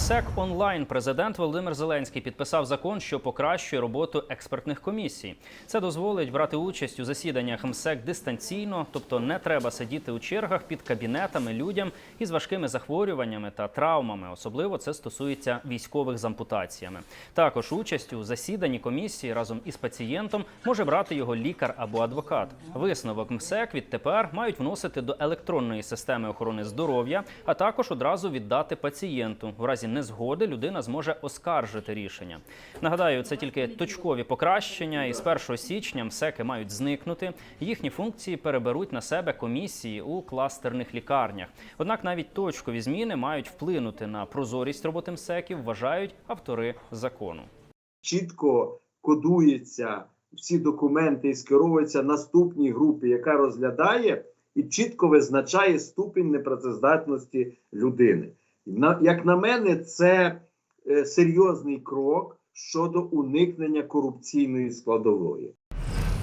МСЕК онлайн президент Володимир Зеленський підписав закон, що покращує роботу експертних комісій. Це дозволить брати участь у засіданнях МСЕК дистанційно, тобто не треба сидіти у чергах під кабінетами людям із важкими захворюваннями та травмами. Особливо це стосується військових з ампутаціями. Також участь у засіданні комісії разом із пацієнтом може брати його лікар або адвокат. Висновок МСЕК відтепер мають вносити до електронної системи охорони здоров'я, а також одразу віддати пацієнту. В разі незгоди людина зможе оскаржити рішення. Нагадаю, це тільки точкові покращення, і з 1 січня МСЕКи мають зникнути. Їхні функції переберуть на себе комісії у кластерних лікарнях. Однак навіть точкові зміни мають вплинути на прозорість роботи МСЕКів, вважають автори закону. чітко кодується всі документи і скеровується наступній групі, яка розглядає і чітко визначає ступінь непрацездатності людини. Як на мене, це е, серйозний крок щодо уникнення корупційної складової.